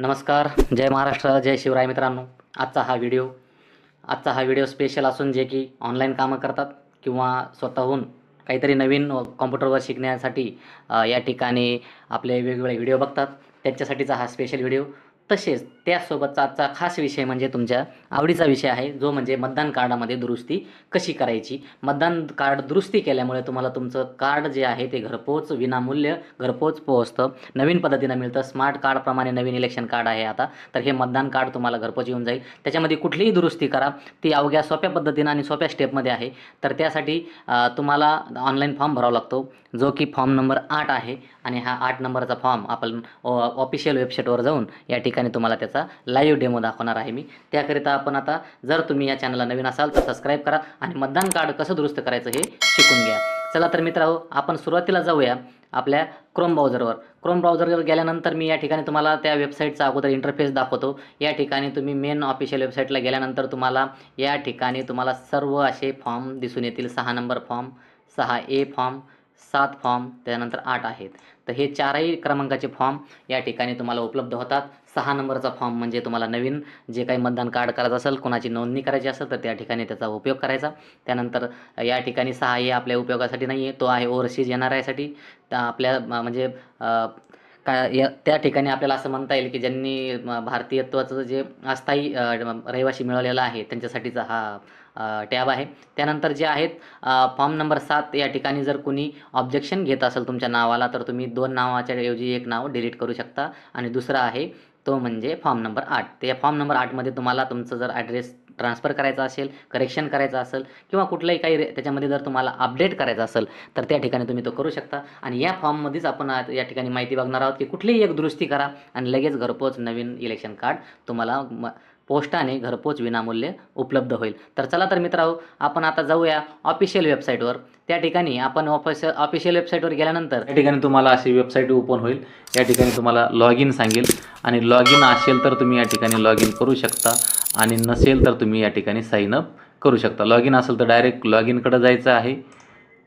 नमस्कार जय महाराष्ट्र जय शिवराय मित्रांनो. आजचा हा व्हिडिओ. आजचा हा व्हिडिओ स्पेशल असून जे की ऑनलाईन कामं करतात किंवा स्वतःहून काहीतरी नवीन कॉम्प्युटरवर शिकण्यासाठी या ठिकाणी आपले वेगवेगळे व्हिडिओ बघतात. त्यांच्यासाठीचा हा स्पेशल व्हिडिओ. तसेच त्यासोबतचा आजचा खास विषय म्हणजे तुमच्या आवडीचा विषय आहे जो म्हणजे मतदान कार्डामध्ये दुरुस्ती कशी करायची? मतदान कार्ड दुरुस्ती केल्यामुळे तुम्हाला तुमचं कार्ड जे आहे ते घरपोच विनामूल्य घरपोच पोहोचतं. नवीन पद्धतीनं मिळतं. स्मार्ट कार्डप्रमाणे नवीन इलेक्शन कार्ड आहे आता. तर हे मतदान कार्ड तुम्हाला घरपोच येऊन जाईल. त्याच्यामध्ये कुठलीही दुरुस्ती करा. ती अवघ्या सोप्या पद्धतीनं आणि सोप्या स्टेपमध्ये आहे. तर त्यासाठी तुम्हाला ऑनलाईन फॉर्म भरावा लागतो. जो की फॉर्म नंबर आठ आहे. आणि हा आठ नंबरचा फॉर्म आपण ऑफिशियल वेबसाईटवर जाऊन या ठिकाणी तुम्हाला त्याचा लाईव्ह डेमो दाखवणार आहे मी. त्याकरिता आपण आता जर तुम्ही या चॅनलला नवीन असाल तर सबस्क्राईब करा आणि मतदान कार्ड कसं दुरुस्त करायचं हे शिकून घ्या. चला तर मित्रांनो आपण सुरुवातीला जाऊया आपल्या क्रोम ब्राउझरवर क्रोम ब्राउझरवर गेल्यानंतर मी या ठिकाणी तुम्हाला त्या वेबसाईटचा अगोदर इंटरफेस दाखवतो. या ठिकाणी तुम्ही मेन ऑफिशियल वेबसाईटला गेल्यानंतर तुम्हाला या ठिकाणी तुम्हाला सर्व असे फॉर्म दिसून येतील. सहा नंबर फॉर्म सहा ए फॉर्म सात फॉर्म त्यानंतर आठ आहेत. तर हे चारही क्रमांकाचे फॉर्म या ठिकाणी तुम्हाला उपलब्ध होतात. सहा नंबरचा फॉर्म म्हणजे तुम्हाला नवीन जे काही मतदान कार्ड करायचं असेल कोणाची नोंदणी करायची असेल तर त्या ठिकाणी त्याचा उपयोग करायचा. त्यानंतर या ठिकाणी सहा हे आपल्या उपयोगासाठी नाही आहे तो आहे ओव्हरसीज येणार आहेसाठी आपल्या म्हणजे काय या त्या ठिकाणी आपल्याला असं म्हणता येईल की ज्यांनी म, भारतीयत्वाचं जे अस्थायी रहिवासी मिळवलेला आहे त्यांच्यासाठीचा हा टॅब आहे. त्यानंतर जे आहेत फॉर्म नंबर सात या ठिकाणी जर कोणी ऑब्जेक्शन घेत असेल तुमच्या नावाला तर तुम्ही दोन नावाच्या ऐवजी एक नाव डिलीट करू शकता. आणि दुसरा आहे तो म्हणजे फॉर्म नंबर आठ. त्या फॉर्म नंबर आठमध्ये तुम्हाला तुमचं जर ॲड्रेस ट्रान्सफर करायचा असेल करेक्शन करायचं असेल किंवा कुठलंही काही रे- त्याच्यामध्ये जर तुम्हाला अपडेट करायचं असेल तर त्या ठिकाणी तुम्ही तो करू शकता. आणि या फॉर्ममध्येच आपण या ठिकाणी माहिती बघणार आहोत की कुठलीही एक दुरुस्ती करा आणि लगेच घरपोच नवीन इलेक्शन कार्ड तुम्हाला म पोस्टाने घरपोच विनामूल्य उपलब्ध होईल. तर चला तर मित्रांनो आपण आता जाऊया ऑफिशियल वेबसाईटवर त्या ठिकाणी आपण ऑफिस ऑफिशियल वेबसाईटवर गेल्यानंतर या ठिकाणी तुम्हाला अशी वेबसाईट ओपन होईल. या ठिकाणी तुम्हाला लॉग इन सांगेल. आणि लॉग इन असेल तर तुम्ही या ठिकाणी लॉग इन करू शकता. आणि नसेल तर तुम्ही या ठिकाणी साईन अप करू शकता. लॉग इन असेल तर डायरेक्ट लॉग इनकडं जायचं आहे.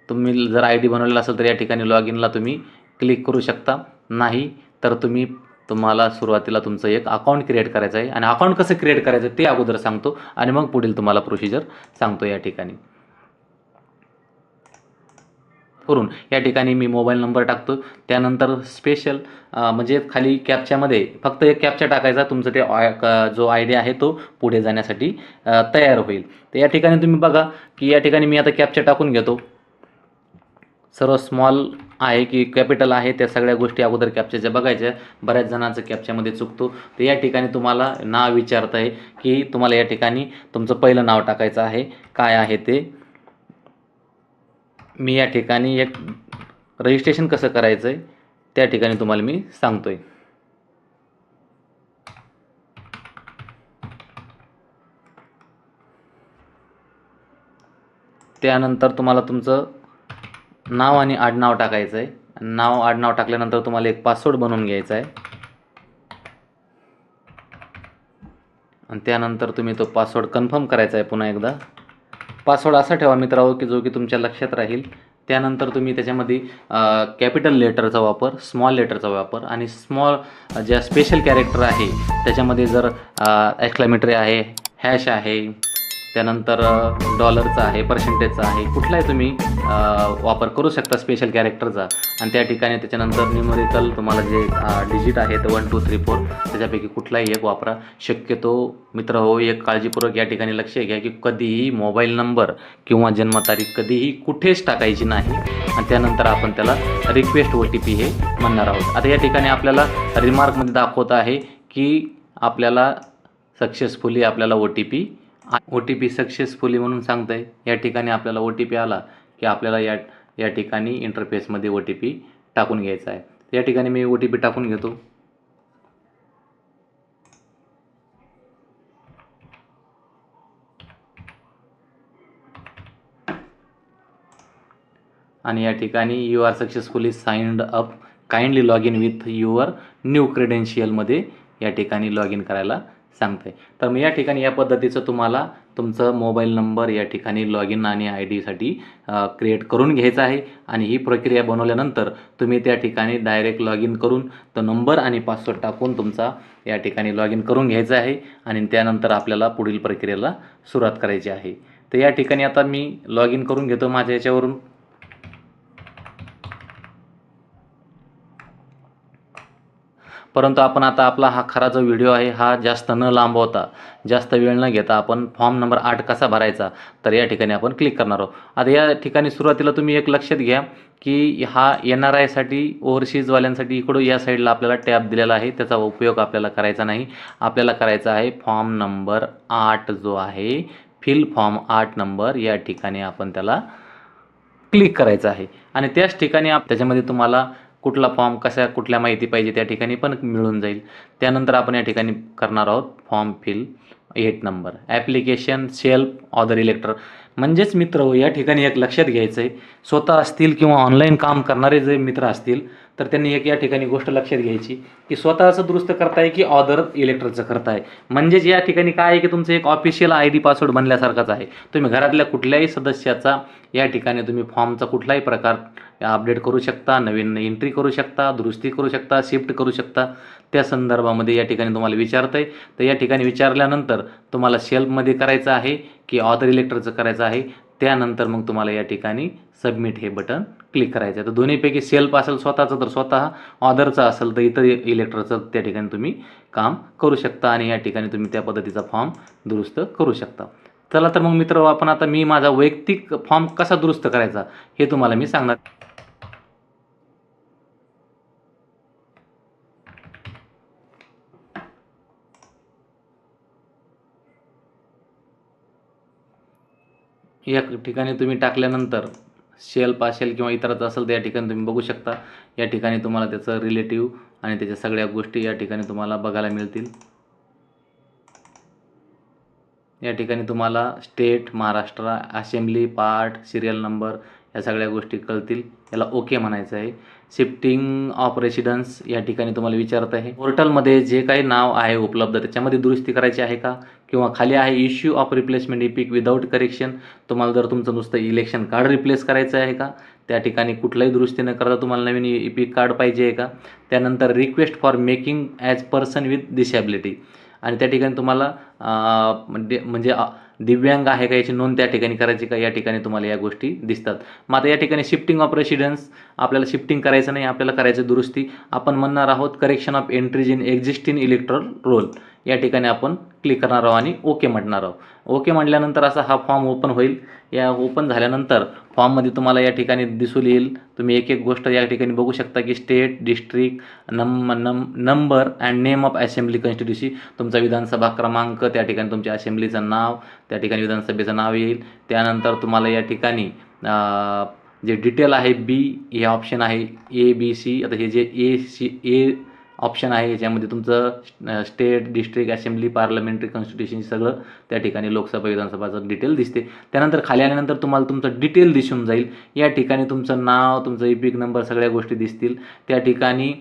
तुम्ही जर आय डी बनवलेला असेल तर या ठिकाणी लॉग इनला तुम्ही क्लिक करू शकता. नाही तर तुम्ही तुम्हाला सुरुवातीला तुमचं एक अकाउंट क्रिएट करायचं आहे. आणि अकाउंट कसं क्रिएट करायचं ते अगोदर सांगतो आणि मग पुढील तुम्हाला प्रोसिजर सांगतो या ठिकाणी. करून या ठिकाणी मी मोबाईल नंबर टाकतो त्यानंतर स्पेशल म्हणजे खाली कॅपच्यामध्ये फक्त एक कॅपचा टाकायचा. तुमचं ते जो आय डी आहे तो पुढे जाण्यासाठी तयार होईल. तर या ठिकाणी तुम्ही बघा की या ठिकाणी मी आता कॅपचा टाकून घेतो. सर्व स्मॉल आहे की कॅपिटल आहे त्या सगळ्या गोष्टी अगोदर कॅप्चाच्या बघायच्या बऱ्याच जणांचं कॅप्चरमध्ये चुकतो. तर या ठिकाणी तुम्हाला नाव विचारत आहे की तुम्हाला या ठिकाणी तुमचं पहिलं नाव टाकायचं आहे. काय आहे ते? मी या ठिकाणी एक रजिस्ट्रेशन कसं करायचं आहे त्या ठिकाणी तुम्हाला मी सांगतो आहे त्यानंतर तुम्हाला तुमचं नाव आणि आडनाव टाकायचं आहे नाव आडनाव टाकल्यानंतर तुम्हाला एक पासवर्ड बनवून घ्यायचा आहे आणि त्यानंतर तुम्ही तो पासवर्ड कन्फर्म करायचा आहे पुन्हा एकदा. पासवर्ड असा ठेवा मित्रांनो की जो की तुमच्या लक्षात राहील. त्यानंतर तुम्ही त्याच्यामध्ये कॅपिटल लेटरचा वापर स्मॉल लेटरचा वापर आणि स्मॉल ज्या स्पेशल कॅरेक्टर आहे त्याच्यामध्ये जर एक्सक्लॅमेटरी आहे हॅश आहे त्यानंतर डॉलरचा आहे पर्सेंटेजचा आहे. कुठलाही तुम्ही वापर करू शकता स्पेशल कॅरेक्टरचा आणि त्या ठिकाणी त्याच्यानंतर न्यूमरिकल तुम्हाला जे डिजिट आहेत वन टू थ्री फोर त्याच्यापैकी कुठलाही एक वापरा. शक्यतो मित्र हो एक काळजीपूर्वक या ठिकाणी लक्ष घ्या की कधीही मोबाईल नंबर किंवा जन्मतारीख कधीही कुठेच टाकायची नाही. आणि त्यानंतर आपण त्याला रिक्वेस्ट ओ टी पी हे म्हणणार आहोत. आता या ठिकाणी आपल्याला रिमार्कमध्ये दाखवत आहे की आपल्याला सक्सेसफुली आपल्याला O T P O T P successfully म्हणून सांगतं आहे या ठिकाणी आपल्याला ओ टी पी आला की आपल्याला या या ठिकाणी इंटरफेसमध्ये ओ टी पी टाकून घ्यायचा आहे. या ठिकाणी मी ओ टी पी टाकून घेतो. आणि या ठिकाणी you are successfully signed up kindly log in with your new क्रेडेन्शियलमध्ये या ठिकाणी लॉग इन करायला सांगते. तर मी या ठिकाणी या पद्धतीचं तुम्हाला तुमचं मोबाईल नंबर या ठिकाणी लॉग इन आणि आय डीसाठी क्रिएट करून घ्यायचा आहे. आणि ही प्रक्रिया बनवल्यानंतर तुम्ही त्या ठिकाणी डायरेक्ट लॉग इन करून तो नंबर आणि पासवर्ड टाकून तुमचा या ठिकाणी लॉग इन करून घ्यायचा आहे. आणि त्यानंतर आपल्याला पुढील प्रक्रियेला सुरुवात करायची आहे. तर या ठिकाणी आता मी लॉग इन करून घेतो माझ्या याच्यावरून. परंतु आपण आता आपला हा खरा जो व्हिडिओ आहे हा जास्त न लांबवता जास्त वेळ न घेता आपण फॉर्म नंबर आठ कसा भरायचा तर या ठिकाणी आपण क्लिक करणार आहोत. आता या ठिकाणी सुरुवातीला तुम्ही एक लक्षात घ्या की हा एन आर आयसाठी ओव्हरसीजवाल्यांसाठी इकडं या साईडला आपल्याला टॅब दिलेला आहे. त्याचा उपयोग आपल्याला करायचा नाही. आपल्याला करायचा आहे फॉर्म नंबर आठ जो आहे फिल फॉर्म आठ नंबर. या ठिकाणी आपण त्याला क्लिक करायचं आहे. आणि त्याच ठिकाणी आप त्याच्यामध्ये तुम्हाला कुठला फॉर्म कशा कुठल्या माहिती पाहिजे त्या ठिकाणी पण मिळून जाईल. त्यानंतर आपण या ठिकाणी करणार आहोत form fill. Eight number. Application self other elector म्हणजेच मित्र हो, या ठिकाणी एक लक्षात घ्यायचं आहे स्वतः असतील किंवा ऑनलाईन काम करणारे जे मित्र असतील तर त्यांनी एक या ठिकाणी गोष्ट लक्षात घ्यायची की स्वतःचं दुरुस्त करताय की ऑदर इलेक्ट्रिकचं करताय. म्हणजेच या ठिकाणी काय आहे की तुमचं एक ऑफिशियल आय डी पासवर्ड बनल्यासारखाच आहे. तुम्ही घरातल्या कुठल्याही सदस्याचा या ठिकाणी तुम्ही फॉर्मचा कुठलाही प्रकार अपडेट करू शकता नवीन एंट्री करू शकता दुरुस्ती करू शकता शिफ्ट करू शकता. त्या संदर्भामध्ये या ठिकाणी तुम्हाला विचारतं आहे तर या ठिकाणी विचारल्यानंतर तुम्हाला शेल्फमध्ये करायचं आहे की ऑदर इलेक्ट्रिकचं करायचं आहे? त्यानंतर मग तुम्हाला या ठिकाणी सबमिट हे बटन क्लिक करायचं आहे. तर दोन्हीपैकी सेल्फ असेल स्वतःचं तर स्वतः ऑदरचं असेल तर इतर इलेक्ट्रिकचं त्या ठिकाणी तुम्ही काम करू शकता आणि या ठिकाणी तुम्ही त्या पद्धतीचा फॉर्म दुरुस्त करू शकता. चला तर मग मित्र आपण आता मी माझा वैयक्तिक फॉर्म कसा दुरुस्त करायचा हे तुम्हाला मी सांगणार. या ठिकाणी तुम्ही टाकल्यानंतर शेल असेल किंवा इतरचं असेल तर या ठिकाणी तुम्ही बघू शकता. या ठिकाणी तुम्हाला त्याचं रिलेटिव्ह आणि त्याच्या सगळ्या गोष्टी या ठिकाणी तुम्हाला बघायला मिळतील. या ठिकाणी तुम्हाला state Maharashtra assembly part serial number या सगळ्या गोष्टी कळतील. याला ओके म्हणायचं आहे. शिफ्टिंग ऑफ रेसिडन्स या ठिकाणी तुम्हाला विचारत आहे. पोर्टलमध्ये जे काही नाव आहे उपलब्ध त्याच्यामध्ये दुरुस्ती करायची आहे का? किंवा खाली आहे issue of replacement EPIC without correction तुम्हाला जर तुमचं नुसतं इलेक्शन कार्ड रिप्लेस करायचं आहे का? त्या ठिकाणी कुठलाही दुरुस्ती न करता तुम्हाला नवीन इपिक कार्ड पाहिजे आहे का? त्यानंतर request for making as person with disability आणि त्या ठिकाणी तुम्हाला अं, म्हणजे, म्हणजे दिव्यांग आहे का याची नोंद त्या ठिकाणी करायची का या ठिकाणी तुम्हाला या गोष्टी दिसतात. मग आता या ठिकाणी शिफ्टिंग ऑफ रेसिडन्स आपल्याला शिफ्टिंग करायचं नाही आपल्याला करायचं दुरुस्ती. आपण म्हणणार आहोत correction of entries in existing electoral roll या ठिकाणी आपण क्लिक करणार आहोत आणि ओके म्हणणार आहोत. ओके म्हटल्यानंतर असा हा फॉर्म ओपन होईल. या ओपन झाल्यानंतर फॉर्ममध्ये तुम्हाला या ठिकाणी दिसून येईल. तुम्ही एक एक गोष्ट या ठिकाणी बघू शकता की स्टेट डिस्ट्रिक्ट नम नम number and name of assembly constituency तुमचा विधानसभा क्रमांक त्या ठिकाणी तुमच्या असेंब्लीचं नाव त्या ठिकाणी विधानसभेचं नाव येईल. त्यानंतर तुम्हाला या ठिकाणी जे डिटेल आहे बी हे ऑप्शन आहे ए बी सी आता हे जे ए सी ए ऑप्शन आहे याच्यामध्ये तुमचं state district assembly parliamentary constitution सगळं त्या ठिकाणी लोकसभा विधानसभाचं डिटेल दिसते. त्यानंतर खाली आल्यानंतर तुम्हाला तुमचं डिटेल दिसून जाईल. या ठिकाणी तुमचं नाव तुमचं इपिक नंबर सगळ्या गोष्टी दिसतील. त्या ठिकाणी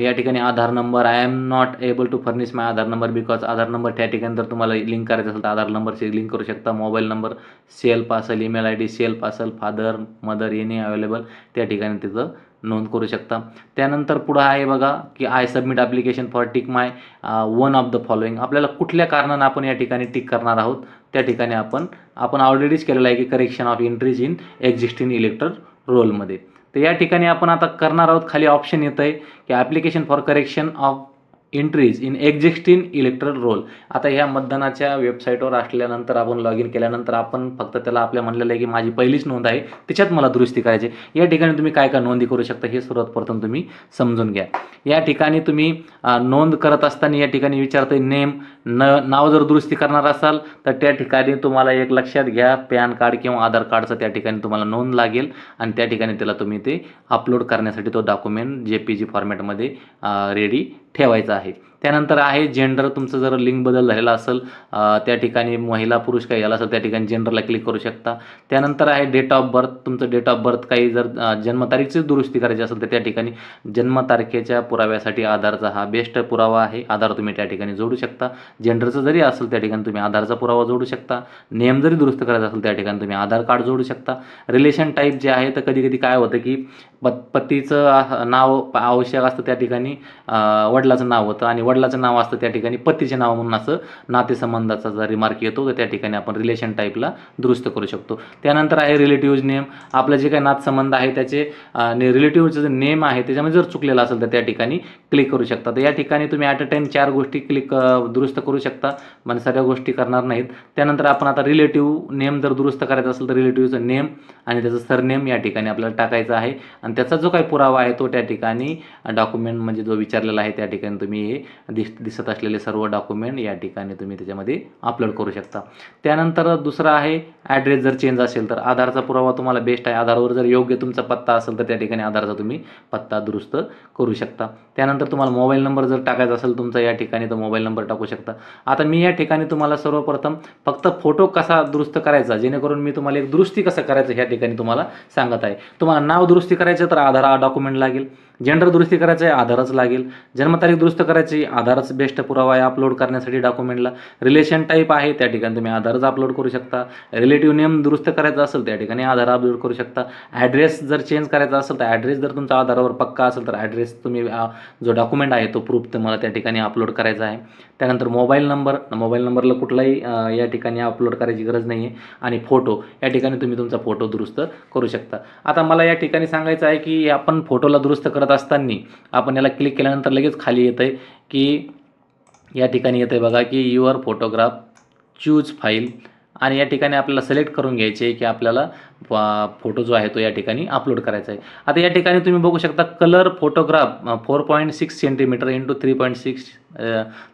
या ठिकाणी Aadhaar number I am not able to furnish my Aadhaar number because Aadhaar number त्या ठिकाणी जर तुम्हाला लिंक करायचं असेल तर आधार नंबरशी लिंक करू शकता. मोबाईल नंबर सेल्फ असेल ईमेल आय डी सेल्फ असेल फादर मदर येणे अवेलेबल त्या ठिकाणी तिथं नोंद करू शकता. त्यानंतर पुढं आहे बघा की I submit application for tick my one of the following आपल्याला कुठल्या कारणानं आपण या ठिकाणी टिक करणार आहोत? त्या ठिकाणी आपण आपण ऑलरेडीच केलेलं आहे की correction of entries in existing elector रोलमध्ये तर या ठिकाणी आपण आता करणार आहोत खाली ऑप्शन येतं आहे की application for correction of entries in existing electoral roll आता ह्या मतदानाच्या वेबसाईटवर असल्यानंतर आपण लॉग इन केल्यानंतर आपण फक्त त्याला आपल्या म्हणलेलं आहे की माझी पहिलीच नोंद आहे त्याच्यात मला दुरुस्ती करायची या ठिकाणी तुम्ही काय काय नोंदी करू शकता हे सर्वात प्रथम तुम्ही समजून घ्या. या ठिकाणी तुम्ही नोंद करत असताना या ठिकाणी विचारते नेम न नाव जर दुरुस्ती करणार असाल तर त्या ठिकाणी तुम्हाला एक लक्षात घ्या पॅन कार्ड किंवा आधार कार्डचं त्या ठिकाणी तुम्हाला नोंद लागेल आणि त्या ठिकाणी त्याला तुम्ही ते अपलोड करण्यासाठी तो डॉक्युमेंट जे पी जी फॉर्मॅटमध्ये रेडी ठेवायचा आहे. त्यानंतर आहे जेंडर तुमचं जर लिंग बदल झालेला असेल त्या ठिकाणी महिला पुरुष काही झाला असेल त्या ठिकाणी जेंडरला क्लिक करू शकता. त्यानंतर आहे डेट ऑफ बर्थ तुमचं डेट ऑफ बर्थ काही जर जन्मतारीखची दुरुस्ती करायची असेल तर त्या ठिकाणी जन्मतारखेच्या पुराव्यासाठी आधारचा हा बेस्ट पुरावा आहे. आधार तुम्ही त्या ठिकाणी जोडू शकता. जेंडरचं जरी असेल त्या ठिकाणी तुम्ही आधारचा पुरावा जोडू शकता. नेम जरी दुरुस्त करायचा असेल त्या ठिकाणी तुम्ही आधार कार्ड जोडू शकता. रिलेशन टाईप जे आहे तर कधी कधी काय होतं की पत पतीचं नाव आवश्यक असतं त्या ठिकाणी वडिलाचं नाव होतं आणि वडिलाचं नाव असतं त्या ठिकाणी पतीचे नाव म्हणून असं नातेसंबंधाचा जर रिमार्क येतो तर त्या ठिकाणी आपण रिलेशन टाईपला दुरुस्त करू शकतो. त्यानंतर आहे रिलेटिव्ह नेम आपलं जे काही नातसंबंध आहे त्याचे रिलेटिव्हचं जे नेम आहे त्याच्यामध्ये जर चुकलेलं असेल तर त्या ठिकाणी क्लिक करू शकता. तर या ठिकाणी तुम्ही ॲट अ टाईम चार गोष्टी क्लिक दुरुस्त करू शकता म्हणजे सर्व गोष्टी करणार नाहीत. त्यानंतर आपण आता रिलेटिव्ह नेम जर दुरुस्त करायचा असेल तर रिलेटिव्हचं नेम आणि त्याचं सरनेम या ठिकाणी आपल्याला टाकायचं आहे. आणि त्याचा जो काही पुरावा आहे तो त्या ठिकाणी डॉक्युमेंट म्हणजे जो विचारलेला आहे त्या ठिकाणी तुम्ही हे दिस दिसत असलेले सर्व डॉक्युमेंट या ठिकाणी तुम्ही त्याच्यामध्ये अपलोड करू शकता. त्यानंतर दुसरं आहे ॲड्रेस जर चेंज असेल तर आधारचा पुरावा तुम्हाला बेस्ट आहे. आधारवर जर योग्य तुमचा पत्ता असेल तर त्या ठिकाणी आधारचा तुम्ही पत्ता दुरुस्त करू शकता. त्यानंतर तुम्हाला मोबाईल नंबर जर टाकायचा असेल तुमचा या ठिकाणी तर मोबाईल नंबर टाकू शकता. आता मी या ठिकाणी तुम्हाला सर्वप्रथम फक्त फोटो कसा दुरुस्त करायचा जेणेकरून मी तुम्हाला एक दुरुस्ती कसं करायचं ह्या ठिकाणी तुम्हाला सांगत आहे. तुम्हाला नाव दुरुस्ती करायचं तर आधार हा डॉक्युमेंट लागेल. जेंडर दुरुस्ती करायचं आहे आधारच लागेल. जन्मतारीख दुरुस्त करायची आधारच बेस्ट पुरावा आहे अपलोड करण्यासाठी डॉक्युमेंटला रिलेशन टाईप आहे त्या ठिकाणी तुम्ही आधारच अपलोड करू शकता. रिलेटिव्ह नेम दुरुस्त करायचा असेल त्या ठिकाणी आधार अपलोड करू शकता. ॲड्रेस जर चेंज करायचा असेल तर ॲड्रेस जर तुमचा आधारावर पक्का असेल तर ॲड्रेस तुम्ही जो डॉक्युमेंट आहे तो प्रूफ तुम्हाला त्या ठिकाणी अपलोड करायचा आहे. त्यानंतर मोबाईल नंबर मोबाईल नंबरला कुठलाही या ठिकाणी अपलोड करायची गरज नाही आहे आणि फोटो या ठिकाणी तुम्ही तुमचा फोटो दुरुस्त करू शकता. आता मला या ठिकाणी सांगायचं आहे की आपण फोटोला दुरुस्त करत असताना आपण याला क्लिक केल्यानंतर लगेच खाली येतं आहे की या ठिकाणी येतं आहे बघा की युअर फोटोग्राफ चूज फाईल आणि या ठिकाणी आपल्याला सिलेक्ट करून घ्यायचे आहे की आपल्याला फोटो जो आहे तो या ठिकाणी अपलोड करायचा आहे आता या ठिकाणी तुम्ही बघू शकता colour photograph four point six centimetre into three point six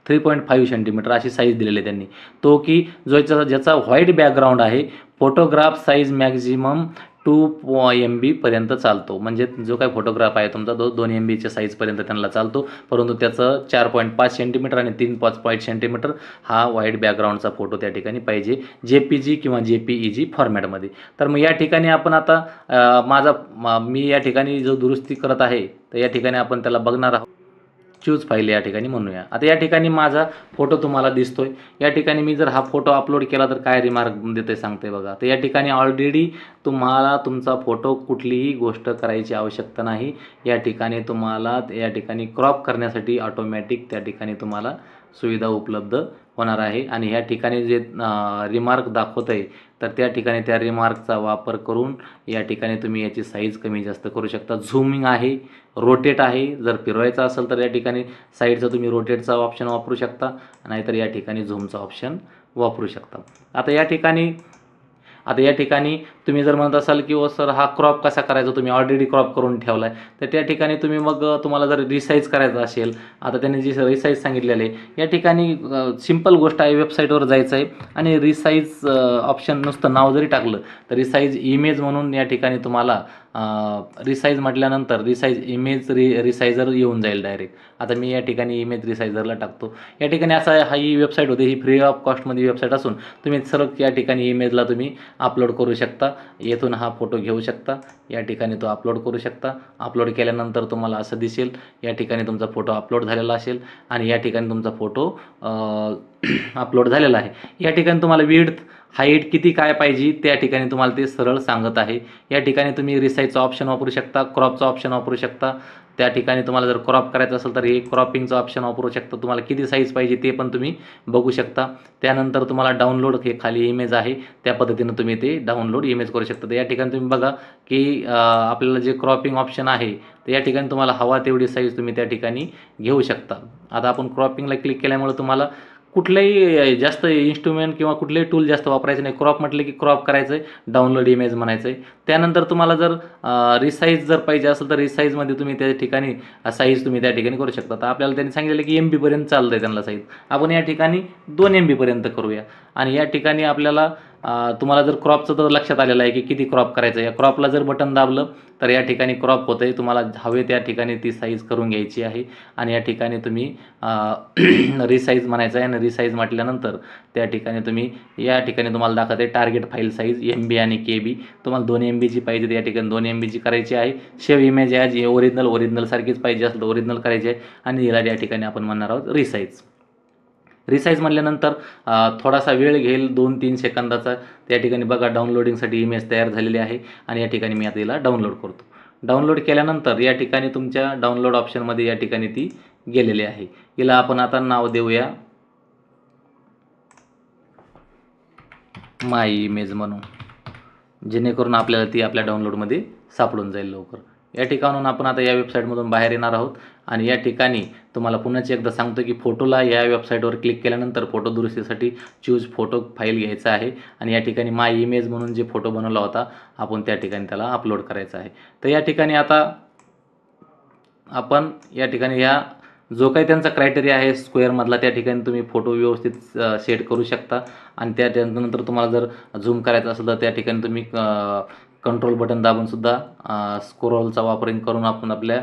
three point five centimetre अशी साईज दिलेली आहे त्यांनी. तो की जो ज्याचा व्हाईट बॅकग्राऊंड आहे photograph size maximum two M बीपर्यंत चालतो. म्हणजे जो काही फोटोग्राफ आहे तुमचा तो दोन एम बीच्या साईजपर्यंत त्यांना चालतो. परंतु त्याचं चार पॉईंट पाच सेंटीमीटर आणि तीन पाच पॉईंट सेंटीमीटर हा व्हाईट बॅकग्राऊंडचा फोटो त्या ठिकाणी पाहिजे. जे पी जी किंवा जे पी ई जी फॉर्मॅटमध्ये तर मग या ठिकाणी आपण आता माझा मी या ठिकाणी जो दुरुस्ती करत आहे तर या ठिकाणी आपण त्याला बघणार आहोत. चूज फाईल या ठिकाणी म्हणूया. आता या ठिकाणी माझा फोटो तुम्हाला दिसतोय. या ठिकाणी मी जर हा फोटो अपलोड केला तर काय रिमार्क देते सांगते बघा. तर या ठिकाणी ऑलरेडी तुम्हाला तुमचा फोटो कुठलीही गोष्ट करायची आवश्यकता नाही. या ठिकाणी तुम्हाला या ठिकाणी क्रॉप करण्यासाठी ऑटोमॅटिक त्या ठिकाणी तुम्हाला सुविधा उपलब्ध होणार आहे आणि ह्या ठिकाणी जे रिमार्क दाखवत आहे तर त्या ठिकाणी त्या रिमार्कचा वापर करून या ठिकाणी तुम्ही याची साईज कमी जास्त करू शकता. झूमिंग आहे रोटेट आहे. जर फिरवायचं असेल तर या ठिकाणी साईडचा तुम्ही रोटेटचा ऑप्शन वापरू शकता. नाहीतर या ठिकाणी झूमचा ऑप्शन वापरू शकता. आता या ठिकाणी आता या ठिकाणी तुम्ही जर म्हणत असाल की ओ सर हा क्रॉप कसा करायचा? तुम्ही ऑलरेडी क्रॉप करून ठेवला आहे तर त्या ठिकाणी तुम्ही मग तुम्हाला जर रिसाईज करायचं असेल आता त्यांनी जी रिसाईज सांगितलेलं आहे या ठिकाणी सिंपल गोष्ट आहे वेबसाईटवर जायचं आहे आणि रिसाईज ऑप्शन नुसतं नाव जरी टाकलं तर रिसाईज इमेज म्हणून या ठिकाणी तुम्हाला रिसाईज म्हटल्यानंतर रिसाईज इमेज रि रिसायझर येऊन जाईल डायरेक्ट आता मी या ठिकाणी इमेज रिसायझरला टाकतो. या ठिकाणी असा हा ही वेबसाईट होती ही फ्री ऑफ कॉस्टमध्ये वेबसाईट असून तुम्ही सरळ या ठिकाणी इमेजला तुम्ही अपलोड करू शकता. येथून हा फोटो घेऊ शकता. या ठिकाणी तो अपलोड करू शकता. अपलोड केल्यानंतर तुम्हाला असं दिसेल या ठिकाणी तुमचा फोटो अपलोड झालेला असेल आणि या ठिकाणी तुमचा फोटो अपलोड झालेला आहे. या ठिकाणी तुम्हाला विड्थ हाईट किती काय पाहिजे त्या ठिकाणी तुम्हाला ते सरळ सांगत आहे. या ठिकाणी तुम्ही रिसाईजचा ऑप्शन वापरू शकता क्रॉपचा ऑप्शन वापरू शकता. त्या ठिकाणी तुम्हाला जर क्रॉप करायचं असेल तर हे क्रॉपिंगचं ऑप्शन वापरू शकता. तुम्हाला किती साईज पाहिजे ते पण तुम्ही बघू शकता. त्यानंतर तुम्हाला डाउनलोड हे खाली इमेज आहे. त्या पद्धतीनं तुम्ही ते डाउनलोड इमेज करू शकता. तर या ठिकाणी तुम्ही बघा की आपल्याला जे क्रॉपिंग ऑप्शन आहे तर या ठिकाणी तुम्हाला हवा तेवढी साईज तुम्ही त्या ठिकाणी घेऊ शकता. आता आपण क्रॉपिंगला क्लिक केल्यामुळे तुम्हाला कुठलंही जास्त इन्स्ट्रुमेंट किंवा कुठलेही टूल जास्त वापरायचं नाही. क्रॉप म्हटलं की क्रॉप करायचं आहे डाउनलोड इमेज म्हणायचं आहे त्यानंतर तुम्हाला जर रिसाईज जर पाहिजे असेल तर रिसाईजमध्ये तुम्ही त्या ठिकाणी साईज तुम्ही त्या ठिकाणी करू शकता. तर आपल्याला त्यांनी सांगितलेलं की एम बीपर्यंत चालतं आहे त्यांना साईज आपण या ठिकाणी दोन एम बीपर्यंत करूया. आणि या ठिकाणी आपल्याला तुम्हाला जर क्रॉपचं तर लक्षात आलेलं आहे की किती क्रॉप करायचं या क्रॉपला जर बटन दाबलं तर या ठिकाणी क्रॉप होतं आहे तुम्हाला हवे त्या ठिकाणी ती साईज करून घ्यायची आहे. आणि या ठिकाणी तुम्ही रिसाईज म्हणायचं आहे. आणि रिसाईज म्हटल्यानंतर त्या ठिकाणी तुम्ही या ठिकाणी तुम्हाला दाखवते target file size M B आणि के बी तुम्हाला दोन एम बीची पाहिजे तर या ठिकाणी दोन एम बीची करायची आहे. शेव इमेज आहे. जी ओरिजिनल ओरिजिनल सारखीच पाहिजे असलं ओरिजिनल करायची आहे. आणि हिला या ठिकाणी आपण म्हणणार आहोत रिसाईज रिसाईज म्हटल्यानंतर थोडासा वेळ घेईल दोन तीन सेकंदाचा. त्या ठिकाणी बघा डाउनलोडिंगसाठी इमेज तयार झालेली आहे आणि या ठिकाणी मी आता तिला डाउनलोड करतो. डाउनलोड केल्यानंतर या ठिकाणी तुमच्या डाउनलोड ऑप्शनमध्ये या ठिकाणी ती गेलेली आहे. हिला आपण आता नाव देऊया. माय इमेज म्हणून. जेणेकरून आपल्याला ती आपल्या डाउनलोडमध्ये सापडून जाईल लवकर. या ठिकाणून आपण आता या वेबसाईटमधून बाहेर येणार आहोत. आणि या ठिकाणी तुम्हाला पुन्हाच एकदा सांगतो की फोटोला या वेबसाईटवर क्लिक केल्यानंतर फोटो दुरुस्तीसाठी चूज फोटो फाईल घ्यायचा आहे. आणि या ठिकाणी माय इमेज म्हणून जे फोटो बनवला होता आपण त्या ठिकाणी त्याला अपलोड करायचा आहे. तर या ठिकाणी आता आपण या ठिकाणी ह्या जो काही त्यांचा क्रायटेरिया आहे स्क्वेअरमधला त्या ठिकाणी तुम्ही फोटो व्यवस्थित सेट करू शकता. आणि त्या त्यानंतर तुम्हाला जर झूम करायचं असेल तर त्या ठिकाणी तुम्ही कंट्रोल बटन दाबून सुद्धा स्क्रोलचा वापर करून आपण आपल्या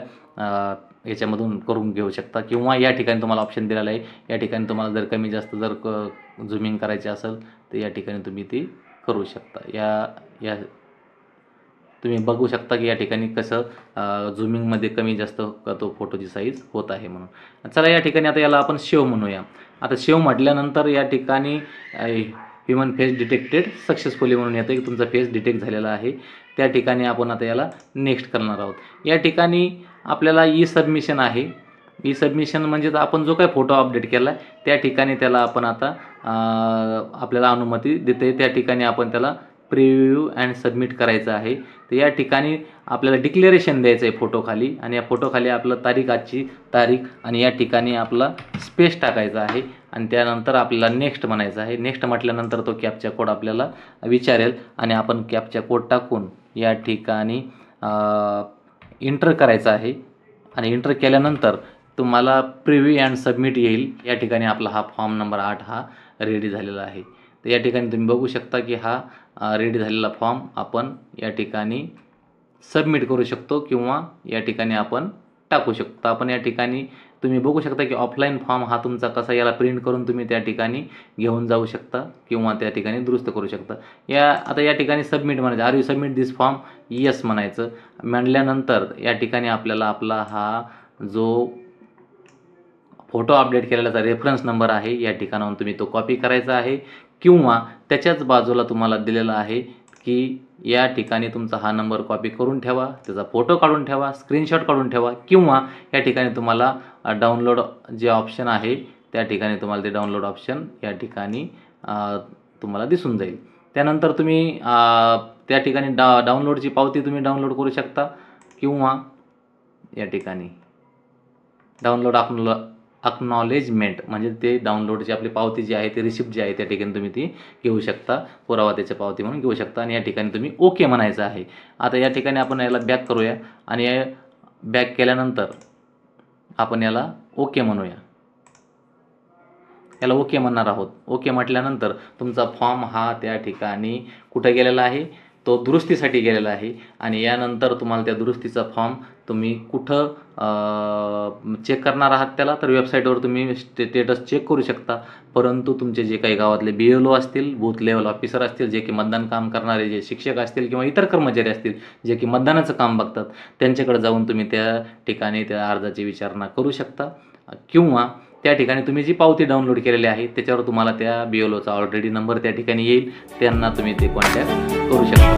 याच्यामधून करून घेऊ शकता. किंवा या ठिकाणी तुम्हाला ऑप्शन दिलेला आहे. या ठिकाणी तुम्हाला जर कमी जास्त जर झुमिंग करायची असेल तर या ठिकाणी तुम्ही ती करू शकता. या या तुम्ही बघू शकता की या ठिकाणी कसं झुमिंगमध्ये कमी जास्त तो फोटोची साईज होत आहे म्हणून. चला या ठिकाणी आता याला आपण शेव म्हणूया. आता शेव म्हटल्यानंतर या ठिकाणी ह्युमन फेस डिटेक्टेड सक्सेसफुली म्हणून येतं. की तुमचा फेस डिटेक्ट झालेला आहे. त्या ठिकाणी आपण आता याला नेक्स्ट करणार आहोत. या ठिकाणी आपल्याला ई सबमिशन आहे. ई सबमिशन म्हणजे आपण जो काही फोटो अपडेट केला आहे त्या ठिकाणी त्याला आपण आता आपल्याला अनुमती देते त्या ठिकाणी आपण त्याला प्रिव्ह्यू अँड सबमिट करायचं आहे. तर या ठिकाणी आपल्याला डिक्लेरेशन द्यायचं आहे फोटोखाली आणि या फोटोखाली आपलं तारीख आजची तारीख आणि या ठिकाणी आपला स्पेस टाकायचा आहे. आणि त्यानंतर आपल्याला नेक्स्ट म्हणायचं आहे. नेक्स्ट म्हटल्यानंतर तो कॅपचा कोड आपल्याला विचारेल आणि आपण कॅपचा कोड टाकून या ठिकाणी इंटर करायचं आहे. आणि इंटर केल्यानंतर तुम्हाला प्रिव्ह्यू अँड सबमिट येईल. या ठिकाणी आपला हा फॉर्म नंबर आठ हा रेडी झालेला आहे. तर या ठिकाणी तुम्ही बघू शकता की हा रेडी झालेला फॉर्म आपण या ठिकाणी सबमिट करू शकतो किंवा या ठिकाणी आपण टाकू शकतो. आपण या ठिकाणी तुम्ही बघू शकता की ऑफलाईन फॉर्म हा तुमचा कसा याला प्रिंट करून तुम्ही त्या ठिकाणी घेऊन जाऊ शकता किंवा त्या ठिकाणी दुरुस्त करू शकता. या आता या ठिकाणी सबमिट म्हणायचं. Are you submit this form yes म्हणायचं. म्हणल्यानंतर या ठिकाणी आपल्याला आपला हा जो फोटो अपडेट केलेल्याचा रेफरन्स नंबर आहे या ठिकाणाहून तुम्ही तो कॉपी करायचा आहे किंवा त्याच्याच बाजूला तुम्हाला दिलेला आहे की या ठिकाणी तुमचा हा नंबर कॉपी करून ठेवा त्याचा फोटो काढून ठेवा स्क्रीनशॉट काढून ठेवा किंवा या ठिकाणी तुम्हाला डाउनलोड जे ऑप्शन आहे त्या ठिकाणी तुम्हाला ते डाउनलोड ऑप्शन या ठिकाणी तुम्हाला दिसून जाईल. त्यानंतर तुम्ही त्या ठिकाणी डा डाउनलोडची पावती तुम्ही डाउनलोड करू शकता किंवा या ठिकाणी डाउनलोड आपण अक्नॉलेजमेंट म्हणजे ते डाउनलोडची आपली पावती जी आहे ती रिसिप्ट जी आहे त्या ठिकाणी तुम्ही ती घेऊ शकता. पुरावा त्याच्या पावती म्हणून घेऊ शकता. आणि या ठिकाणी तुम्ही ओके म्हणायचं आहे. आता या ठिकाणी आपण याला बॅक करूया. आणि बॅक केल्यानंतर आपण याला ओके म्हणूया. याला ओके म्हणणार आहोत. ओके म्हटल्यानंतर तुमचा फॉर्म हा त्या ठिकाणी कुठं गेलेला आहे? तो दुरुस्तीसाठी गेलेला आहे आणि यानंतर तुम्हाला त्या दुरुस्तीचा फॉर्म तुम्ही कुठं चेक करणार आहात त्याला तर वेबसाईटवर तुम्ही स्टेटस चेक करू शकता. परंतु तुमचे जे काही गावातले बी एल ओ असतील बूथ लेवल ऑफिसर असतील जे की मतदान काम करणारे जे शिक्षक असतील किंवा इतर कर्मचारी असतील जे की मतदानाचं काम बघतात त्यांच्याकडे जाऊन तुम्ही त्या ठिकाणी त्या अर्जाची विचारणा करू शकता. किंवा त्या ठिकाणी तुम्ही जी पावती डाउनलोड केलेली आहे त्याच्यावर तुम्हाला त्या बी एल ओचा ऑलरेडी नंबर त्या ठिकाणी येईल. त्यांना तुम्ही ते कॉन्टॅक्ट करू शकता.